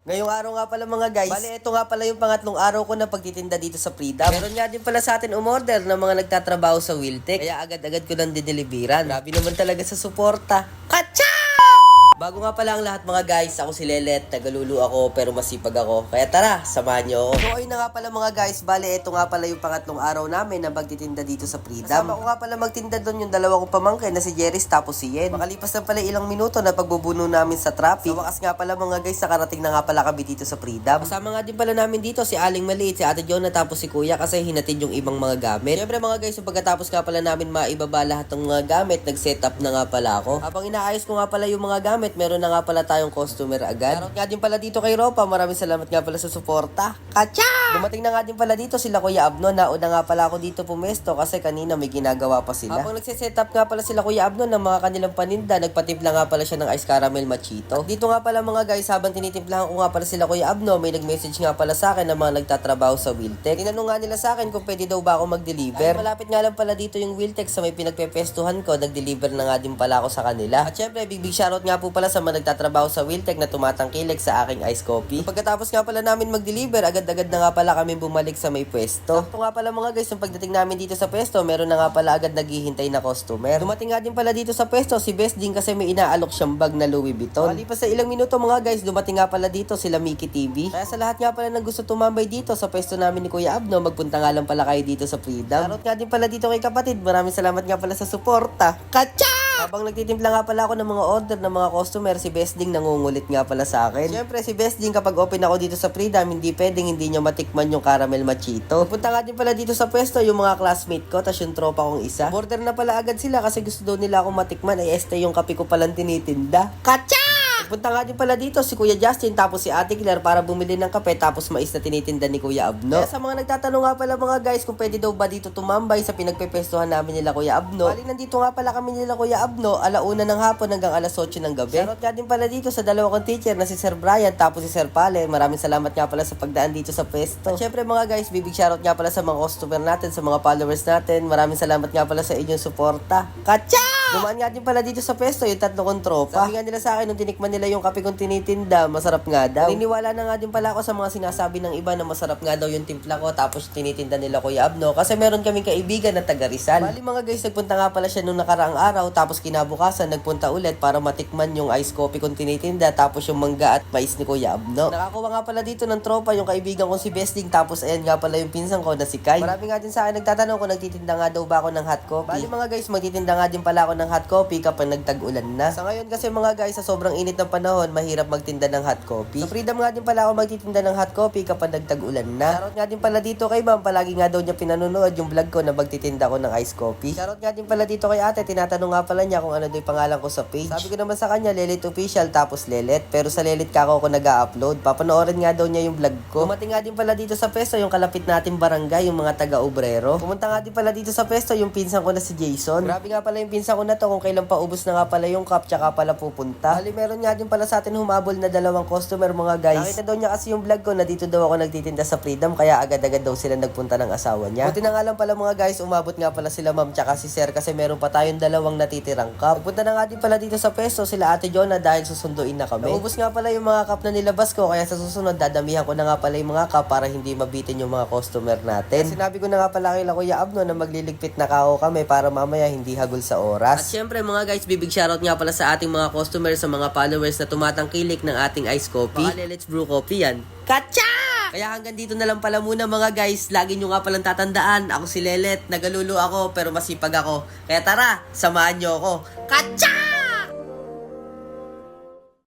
Ngayong araw nga pala mga guys, bali ito nga pala yung pangatlong araw ko na pagtitinda dito sa Freedom. Meron nga din pala sa atin umorder ng mga nagtatrabaho sa Wiltec, kaya agad-agad ko lang dideliveran. Grabe naman talaga sa suporta. Kacha! Bago nga pala ang lahat mga guys, ako si Lelet, tagalulu ako pero masipag ako. Kaya tara, samahan nyo ako. So ayun na nga pala mga guys, bali ito nga pala yung pangatlong araw namin na magtitinda dito sa Freedom. Kasama ko nga pala magtinda doon yung dalawa kong pamangkin na si Jeris tapos si Yen. Makalipas na pala ilang minuto na pagbubuno namin sa traffic. Sa wakas nga pala mga guys, nakarating na nga pala kami dito sa Freedom. Kasama nga din pala namin dito si Aling Maliit, si Ate Jonah tapos si Kuya kasi hinatid yung ibang mga gamit. Siyempre mga guys, so pagkatapos nga pala namin maibaba lahat ng mga gamit, nag-set up na nga pala ako. Habang inaayos ko nga pala yung mga gamit, meron na nga pala tayong customer agad. Shoutout nga din pala dito kay Ropa, maraming salamat nga pala sa suporta. Kacha! Dumating na nga din pala dito sila Kuya Abno, nauna nga pala ako dito pumesto kasi kanina may ginagawa pa sila. Habang nagsiset up nga pala sila Kuya Abno ng mga kanilang paninda, nagpatimpla nga pala siya ng ice caramel machito. At dito nga pala mga guys, habang tinitimplahan ko nga pala sila Kuya Abno, may nag-message nga pala sa akin ng mga nagtatrabaho sa Wiltec. Tinanong nga nila sa akin kung pwede daw ba ako mag-deliver. Malapit nga lang pala dito yung Wiltec sa may pinagpepestuhan ko, nag-deliver na nga din pala ako sa kanila. At syempre, big big shoutout nga po pala sa mga nagtatrabaho sa Wiltec na tumatangkilik sa aking ice coffee. Pagkatapos nga pala namin mag-deliver, agad-agad na nga pala kami bumalik sa may pwesto. Sakto nga pala mga guys, yung pagdating namin dito sa pwesto, meron na nga pala agad naghihintay na customer. Dumating nga din pala dito sa pwesto si Best din kasi may inaalok siyang bag na Louis Vuitton. Malipas sa ilang minuto mga guys, dumating nga pala dito sila Mickey TV. Kaya sa lahat nga pala ng gusto tumambay dito sa pwesto namin ni Kuya Abno, magpunta nga lang pala kayo dito sa Freedom. Shoutout nga din pala dito kay kapatid. Maraming salamat nga pala sa suporta. Kacha! Habang nagtitimpla nga pala ako ng mga order ng mga customer, si Best Ding nangungulit nga pala sa akin. Siyempre, si Best Ding kapag open ako dito sa Freedom, hindi pwedeng hindi niya matikman yung caramel machito. Punta nga din pala dito sa pwesto yung mga classmate ko, tas yung tropa kong isa. Order na pala agad sila kasi gusto daw nila akong matikman, ay este yung kape ko palang tinitinda. Kacha! Punta nga din pala dito si Kuya Justin tapos si Ate Claire para bumili ng kape tapos mais na tinitinda ni Kuya Abno. Kaya sa mga nagtatanong nga pala mga guys kung pwede daw ba dito tumambay sa pinagpepestuhan namin nila Kuya Abno. Bali nandito nga pala kami nila Kuya Abno alauna ng hapon hanggang alas 8 ng gabi. Shoutout nga din pala dito sa dalawa kong teacher na si Sir Brian tapos si Sir Pale. Maraming salamat nga pala sa pagdaan dito sa pwesto. At syempre mga guys, bibig shoutout nga pala sa mga customer natin, sa mga followers natin. Maraming salamat nga pala sa inyong suporta. Kacha! Dumaan nga din pala dito sa pwesto yung tatlo kong tropa. Sabi nga nila sa akin nung tinikman nila yung kape kong tinitinda, masarap nga daw. Niniwala na nga din pala ako sa mga sinasabi ng iba na masarap nga daw yung timpla ko tapos tinitinda nila Kuya Abno kasi meron kaming kaibigan na taga Rizal. Bali mga guys, nagpunta nga pala siya nung nakaraang araw tapos kinabukasan nagpunta ulit para matikman yung ice coffee kong tinitinda tapos yung mangga at mais ni Kuya Abno. Nakakuha nga pala dito ng tropa yung kaibigan kong si Besting tapos ayan nga pala yung pinsan ko na si Kai. Marami nga din sa akin nagtatanong kung nagtitinda nga daw ba ako ng hot coffee. Bali mga guys, magtitinda nga din pala ako ng hot coffee kapag nagtag-ulan na. Sa ngayon kasi mga guys, sa sobrang init ng panahon, mahirap magtinda ng hot coffee. Sa freedom nga din pala ako magtitinda ng hot coffee kapag nagtag-ulan na. Shoutout nga din pala dito kay ma'am, palagi nga daw niya pinanonood yung vlog ko na magtitinda ko ng ice coffee. Shoutout nga din pala dito kay ate, tinatanong nga pala niya kung ano daw yung pangalan ko sa page. Sabi ko naman sa kanya, Lelet Official tapos Lelet. Pero sa Lelet ka ako nag-upload. Papanoorin nga daw niya yung vlog ko. Dumating nga din pala dito sa pesto yung kalapit nating barangay, yung mga taga-obrero. Pumunta nga din pala dito sa pesto yung pinsan ko na si Jason. Grabe nga pala yung pinsan ko na to kung kailan pa ubos na nga pala yung cup tsaka pala pupunta. Bali meron nga din pala sa atin humabol na dalawang customer mga guys. Nakita daw niya kasi yung vlog ko na dito daw ako nagtitinda sa Freedom kaya agad-agad daw sila nagpunta ng asawa niya. Buti na nga lang pala mga guys, umabot nga pala sila ma'am tsaka si sir kasi meron pa tayong dalawang natitirang cup. Pupunta na nga din pala dito sa pesto sila ate Jonah dahil susunduin na kami. Naubos nga pala yung mga cup na nilabas ko kaya sa susunod dadamihan ko na nga pala yung mga cup para hindi mabitin yung mga customer natin. Sinabi ko na nga pala kay Kuya Abno na magliligpit na kao kami para mamaya hindi hagul sa oras. At syempre mga guys, bibig shoutout nga pala sa ating mga customers sa mga followers na tumatangkilik ng ating ice coffee. Baka let's brew coffee yan. Kacha! Kaya hanggang dito na lang pala muna mga guys. Lagi nyo nga palang tatandaan. Ako si Lelet. Nagalulo ako pero masipag ako. Kaya tara, samahan nyo ako. Kacha!